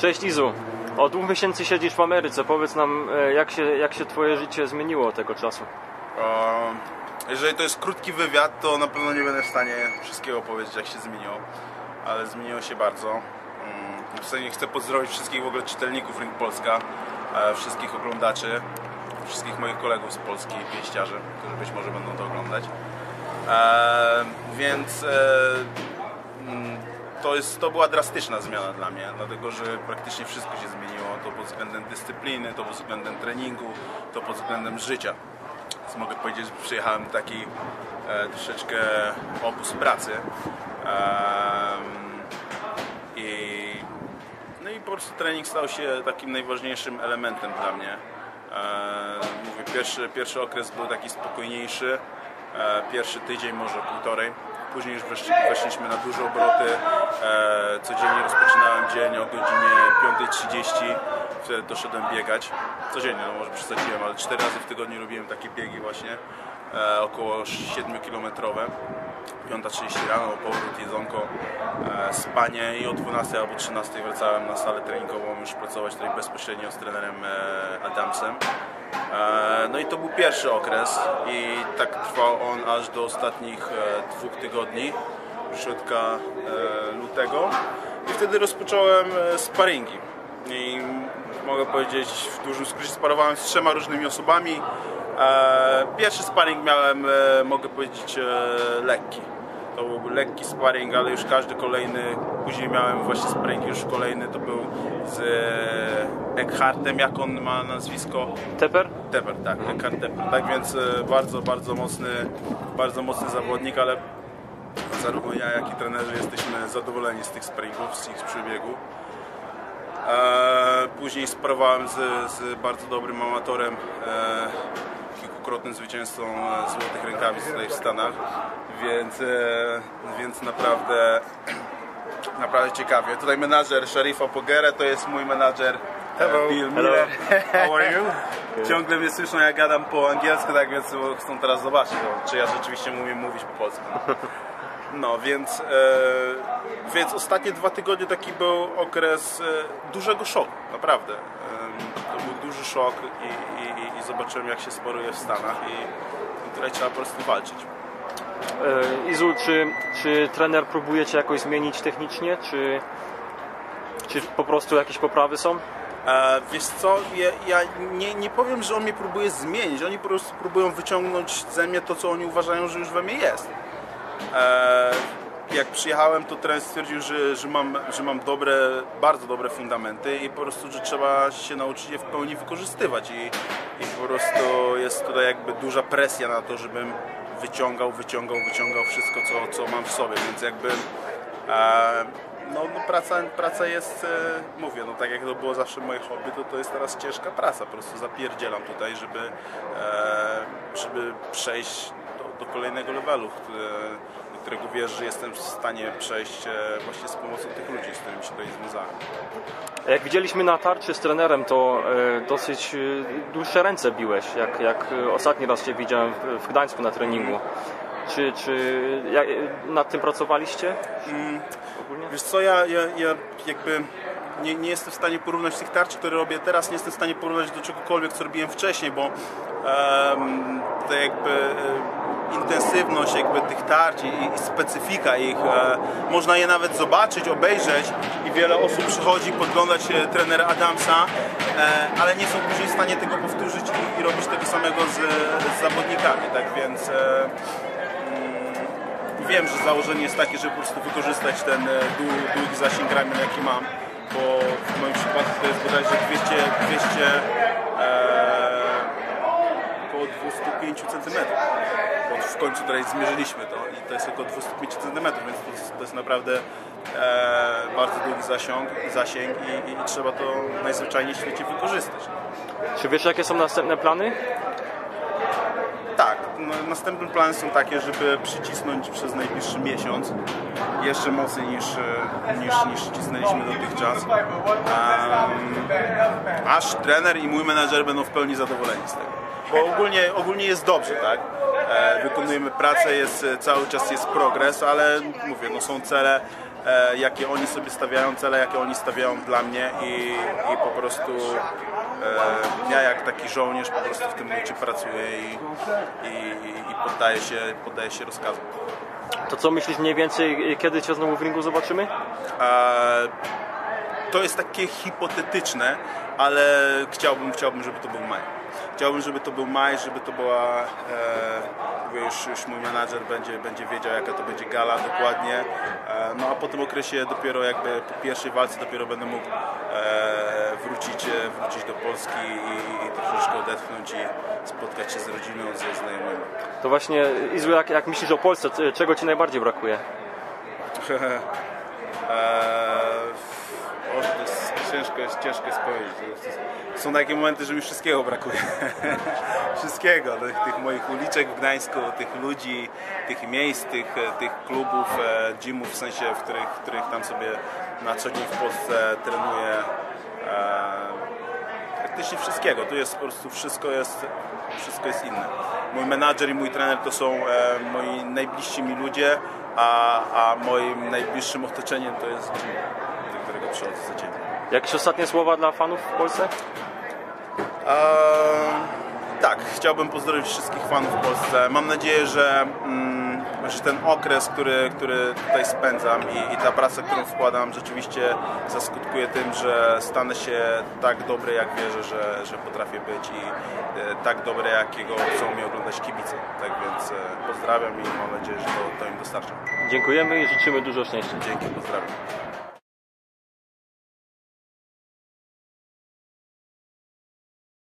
Cześć Izu. Od dwóch miesięcy siedzisz w Ameryce. Powiedz nam, e, jak się, jak się twoje życie zmieniło od tego czasu? Jeżeli to jest krótki wywiad, to na pewno nie będę w stanie wszystkiego powiedzieć, jak się zmieniło, ale zmieniło się bardzo. Mm, W zasadzie chcę pozdrowić wszystkich w ogóle czytelników Ring Polska, e, wszystkich oglądaczy, wszystkich moich kolegów z Polski, pieściarzy, którzy być może będą to oglądać. E, więc mm, to, jest, to była drastyczna zmiana dla mnie, dlatego że praktycznie wszystko się zmieniło. To pod względem dyscypliny, to pod względem treningu, to pod względem życia. Więc mogę powiedzieć, że przyjechałem taki e, troszeczkę obóz pracy. Em, i, no i po prostu trening stał się takim najważniejszym elementem dla mnie. E, mówię, pierwszy, pierwszy okres był taki spokojniejszy, e, pierwszy tydzień, może półtorej. Później już weszli, weszliśmy na duże obroty. E, codziennie rozpoczynałem dzień o godzinie 5.30. Wtedy doszedłem biegać. Codziennie, no może przesadziłem, ale cztery razy w tygodniu robiłem takie biegi właśnie. E, około 7-kilometrowe. 5.30 rano, powrót, jedzonko, e, spanie i o 12 albo 13 wracałem na salę treningową już pracować tutaj bezpośrednio z trenerem e, Adamsem. No i to był pierwszy okres i tak trwał on aż do ostatnich dwóch tygodni, środka lutego i wtedy rozpocząłem sparingi i mogę powiedzieć w dużym skrócie sparowałem z trzema różnymi osobami. E, Pierwszy sparring miałem, e, mogę powiedzieć, e, lekki. To był lekki sparring, ale już każdy kolejny, później miałem właśnie sparring już kolejny, to był z Eckhartem, jak on ma nazwisko? Teper? Teper, tak, Eckhart Teper. Tak więc bardzo, bardzo mocny, bardzo mocny zawodnik, ale zarówno ja, jak i trenerzy jesteśmy zadowoleni z tych sparingów, z ich przebiegu. Później sparowałem z, z bardzo dobrym amatorem, kilkukrotnym zwycięzcą e, Złotych Rękawic tutaj w Stanach, więc, e, więc naprawdę, naprawdę ciekawie. Tutaj menadżer Sharifa Pogere to jest mój menadżer e, Bill Miller. How are you? Ciągle mnie słyszą jak gadam po angielsku, tak więc chcą teraz zobaczyć, no, czy ja rzeczywiście umiem mówić po polsku. No, więc, e, więc ostatnie dwa tygodnie taki był okres e, dużego szoku, naprawdę. To był duży szok i, i, i zobaczyłem jak się sporuje w Stanach i, i tutaj trzeba po prostu walczyć. E, Izu, czy, czy trener próbuje cię jakoś zmienić technicznie, czy, czy po prostu jakieś poprawy są? E, wiesz co, ja, ja nie, nie powiem, że on mnie próbuje zmienić, oni po prostu próbują wyciągnąć ze mnie to, co oni uważają, że już we mnie jest. E, jak przyjechałem, to trener stwierdził, że, że, mam, że mam dobre, bardzo dobre fundamenty i po prostu, że trzeba się nauczyć je w pełni wykorzystywać. I, i po prostu jest tutaj jakby duża presja na to, żebym wyciągał, wyciągał, wyciągał wszystko, co, co mam w sobie, więc jakby e, no, no praca, praca jest, e, mówię, no tak jak to było zawsze moje hobby, to to jest teraz ciężka praca, po prostu zapierdzielam tutaj, żeby, e, żeby przejść do, do kolejnego levelu, którego wiesz, że jestem w stanie przejść e, właśnie z pomocą tych ludzi, z którymi się tutaj związałem. Jak widzieliśmy na tarczy z trenerem, to e, dosyć e, dłuższe ręce biłeś, jak, jak ostatni raz Cię widziałem w Gdańsku na treningu. Czy, czy jak, nad tym pracowaliście? Ogólnie? Wiesz co, ja, ja, ja jakby nie, nie jestem w stanie porównać tych tarczy, które robię teraz, nie jestem w stanie porównać do czegokolwiek, co robiłem wcześniej, bo um, to jakby e, intensywność jakby tych tarć i, i specyfika ich, e, można je nawet zobaczyć, obejrzeć i wiele osób przychodzi podglądać e, trenera Adamsa, e, ale nie są później w stanie tego powtórzyć i, i robić tego samego z, z zawodnikami, tak więc e, wiem, że założenie jest takie, żeby po prostu wykorzystać ten e, dłu- długi zasięg ramion, jaki mam, bo w moim przypadku to jest bodajże 200, 200 e, około 205 cm. Bo w końcu tutaj zmierzyliśmy to i to jest około 205 cm, więc to jest, to jest naprawdę e, bardzo długi zasięg, zasięg i, i, i trzeba to najzwyczajniej w świecie wykorzystać. Czy wiesz, jakie są następne plany? Tak, następne plany są takie, żeby przycisnąć przez najbliższy miesiąc jeszcze mocniej niż, e, niż, niż cisnęliśmy dotychczas. Um, aż trener i mój menadżer będą w pełni zadowoleni z tego. Bo ogólnie, ogólnie jest dobrze, tak? E, wykonujemy pracę, jest, cały czas jest progres, ale mówię, no są cele, e, jakie oni sobie stawiają, cele, jakie oni stawiają dla mnie i, i po prostu e, ja jak taki żołnierz po prostu w tym momencie pracuję i, i, i poddaję, się, poddaję się rozkazom. To co myślisz mniej więcej, kiedy Cię znowu w ringu zobaczymy? E, to jest takie hipotetyczne, ale chciałbym, chciałbym, żeby to był maj. Chciałbym, żeby to był maj, żeby to była, e, już, już mój menadżer będzie, będzie wiedział, jaka to będzie gala dokładnie. E, no a po tym okresie dopiero jakby po pierwszej walce dopiero będę mógł e, wrócić, wrócić do Polski i, i troszeczkę odetchnąć i spotkać się z rodziną, ze znajomymi. To właśnie, Izu, jak, jak myślisz o Polsce, czego Ci najbardziej brakuje? Eee, to jest ciężko, jest, ciężko jest powiedzieć. Są takie momenty, że mi wszystkiego brakuje. wszystkiego. Tych, tych moich uliczek w Gdańsku, tych ludzi, tych miejsc, tych, tych klubów, e, gymów w sensie, w których, w których tam sobie na co dzień w Polsce trenuję. Eee, praktycznie wszystkiego. Tu jest po prostu wszystko jest, wszystko jest inne. Mój menadżer i mój trener to są e, moi najbliżsi mi ludzie, a, a moim najbliższym otoczeniem to jest gym, do którego przychodzę codziennie. Jakieś ostatnie słowa dla fanów w Polsce? Eee, tak, chciałbym pozdrowić wszystkich fanów w Polsce. Mam nadzieję, że, mm, że ten okres, który, który tutaj spędzam i, i ta praca, którą wkładam, rzeczywiście zaskutkuje tym, że stanę się tak dobry, jak wierzę, że, że potrafię być i e, tak dobry, jakiego chcą mnie oglądać kibice. Tak więc e, pozdrawiam i mam nadzieję, że to, to im dostarczam. Dziękujemy i życzymy dużo szczęścia. Dzięki, pozdrawiam.